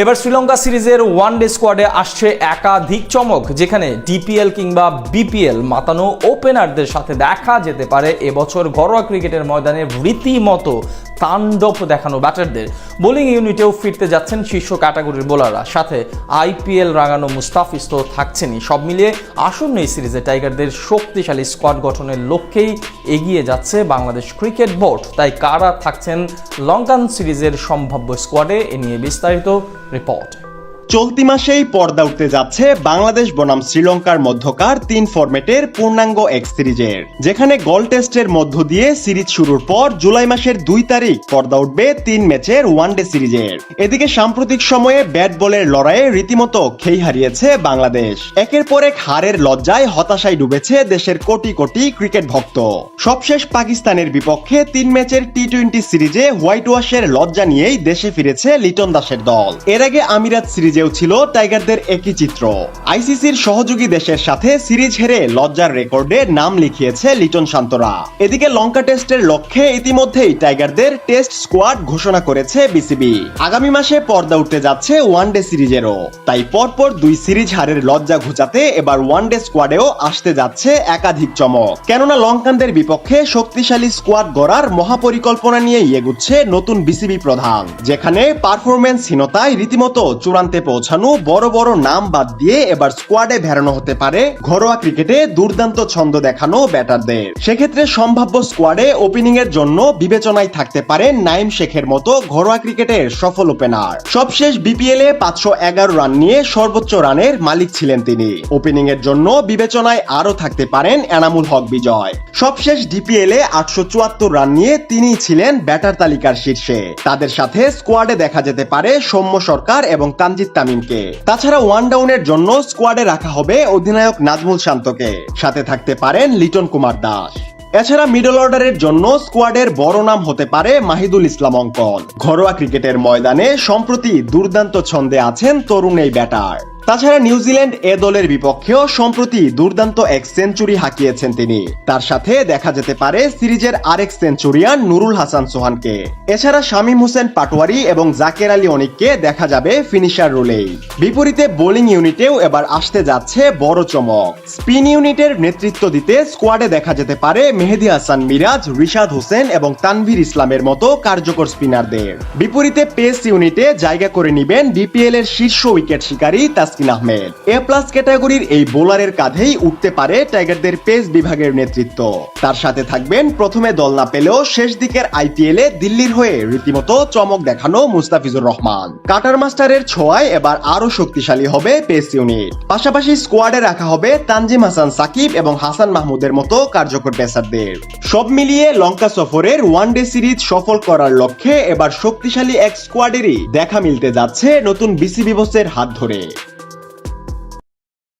এবার শ্রীলঙ্কা সিরিজের one day স্কোয়াডে আসছে একাধিক চমক, যেখানে ডিপিএল কিংবা বিপিএল মাতানো ওপেনারদের সাথে দেখা যেতে পারে। এবছর ঘরোয়া ক্রিকেটের ময়দানে রীতিমতো তাণ্ডব দেখানো ব্যাটারদের। বোলিং ইউনিটেও ফিরতে যাচ্ছেন শীর্ষ ক্যাটাগরির বোলাররা। সাথে আইপিএল রাঙানো মুস্তাফিজ তো থাকছেনই। সব মিলিয়ে আসন্ন এই সিরিজে টাইগারদের শক্তিশালী স্কোয়াড গঠনের লক্ষ্যেই এগিয়ে যাচ্ছে বাংলাদেশ ক্রিকেট বোর্ড। তাই কারা থাকছেন লঙ্কান সিরিজের সম্ভাব্য স্কোয়াডে, এ নিয়ে বিস্তারিত রিপোর্ট। চলতি মাসেই পর্দা উঠতে যাচ্ছে বাংলাদেশ বনাম শ্রীলঙ্কার মধ্যকার তিন ফরম্যাটের পূর্ণাঙ্গ এক সিরিজের, যেখানে গল টেস্টের মধ্য দিয়ে সিরিজ শুরুর পর জুলাই মাসের দুই তারিখ পর্দা উঠবে তিন ম্যাচের ওয়ানডে সিরিজের। এদিকে সাম্প্রতিক সময়ে ব্যাট বলের লড়াইয়ে রীতিমতো খেই হারিয়েছে বাংলাদেশ। একের পর এক হারের লজ্জায় হতাশায় ডুবেছে দেশের কোটি কোটি ক্রিকেট ভক্ত। সবশেষ পাকিস্তানের বিপক্ষে তিন ম্যাচের টি টোয়েন্টি সিরিজে হোয়াইট ওয়াশের লজ্জা নিয়েই দেশে ফিরেছে লিটন দাসের দল। এর আগে আমিরাত সিরিজেও ছিল টাইগারদের একই চিত্র। আইসিসির সহযোগী দেশের সাথে সিরিজ হেরে লজ্জার রেকর্ডে নাম লিখিয়েছে লিটন শান্তরা। এদিকে লঙ্কা টেস্টের লক্ষ্যে ইতিমধ্যেই টাইগারদের টেস্ট স্কোয়াড ঘোষণা করেছে বিসিবি। আগামী মাসে পর্দা উঠতে যাচ্ছে ওয়ানডে সিরিজেরও। তাই পরপর দুই সিরিজ হারের লজ্জা ঘুচাতে এবার ওয়ানডে স্কোয়াডেও আসতে যাচ্ছে একাধিক চমক। কেননা লঙ্কানদের বিপক্ষে শক্তিশালী স্কোয়াড গড়ার মহাপরিকল্পনা নিয়েই এগুচ্ছে নতুন বিসিবি প্রধান, যেখানে পারফরমেন্সহীনতায় রীতিমতো চূড়ান্তে পৌঁছানো বড় বড় নাম বাদ দিয়ে এবার স্কোয়াডে ভেড়ানো হতে পারে ঘরোয়া ক্রিকেটে দুর্দান্ত ছন্দ দেখানো ব্যাটারদের। সেক্ষেত্রে সম্ভাব্য স্কোয়াডে ওপেনিং এর জন্য বিবেচনায় থাকতে পারে নাইম শেখের মতো ঘরোয়া ক্রিকেটের সফল ওপেনার সবশেষ বিপিএল এ পাঁচশো এগারো রান নিয়ে সর্বোচ্চ রানের মালিক ছিলেন তিনি। ওপেনিং এর জন্য বিবেচনায় আরও থাকতে পারেন এনামুল হক বিজয়। সবশেষ ডিপিএল এ আটশো চুয়াত্তর রান নিয়ে তিনি ছিলেন ব্যাটার তালিকার শীর্ষে। তাদের সাথে স্কোয়াডে দেখা যেতে পারে সৌম্য সরকার এবং তানজিদ তামিমকে। তাছাড়া ওয়ান ডাউনের জন্য স্কোয়াডে রাখা হবে অধিনায়ক নাজমুল শান্তকে। সাথে থাকতে পারেন লিটন কুমার দাস। এছাড়া মিডল অর্ডারের জন্য স্কোয়াডের বড় নাম হতে পারে মাহিদুল ইসলাম অঙ্কন। ঘরোয়া ক্রিকেটের ময়দানে সম্প্রতি দুর্দান্ত ছন্দে আছেন তরুণ এই ব্যাটার। তাছাড়া নিউজিল্যান্ড এ দলের বিপক্ষেও সম্প্রতি দুর্দান্ত এক সেঞ্চুরি হাঁকিয়েছেন তিনি। তার সাথে দেখা যেতে পারে সিরিজের আরেক সেঞ্চুরিয়ান নুরুল হাসান সোহানকে। এছাড়া শামীম হোসেন পাটোয়ারি এবং জাকের আলী অনিককে দেখা যাবে ফিনিশার রোলেই। বিপরীতে বোলিং ইউনিটেও এবার আসতে যাচ্ছে বড় চমক। স্পিন ইউনিটের নেতৃত্ব দিতে স্কোয়াডে দেখা যেতে পারে মেহেদি হাসান মিরাজ, রিশাদ হোসেন এবং তানভীর ইসলামের মতো কার্যকর স্পিনারদের। বিপরীতে পেস ইউনিটে জায়গা করে নিবেন বিপিএল এর শীর্ষ উইকেট শিকারী তাসকিন আহমেদ। এ প্লাস ক্যাটাগরির এই বোলারের কাঁধেই উঠতে পারে টাইগারদের পেস বিভাগের নেতৃত্ব। তার সাথে থাকবেন প্রথমে দল না পেলেও শেষ দিকের আইপিএল এ দিল্লির হয়ে রীতিমতো চমক দেখানো মুস্তাফিজুর রহমান। কাটার মাস্টারের ছোঁয়ায় এবার আরও শক্তিশালী হবে পেস ইউনিট। পাশাপাশি স্কোয়াডে রাখা হবে তানজিম হাসান সাকিব এবং হাসান মাহমুদের মতো কার্যকর পেসারদের। সব মিলিয়ে লঙ্কা সফরের ওয়ানডে সিরিজ সফল করার লক্ষ্যে এবার শক্তিশালী এক স্কোয়াডেরই দেখা মিলতে যাচ্ছে নতুন বিসিবি বসের হাত ধরে।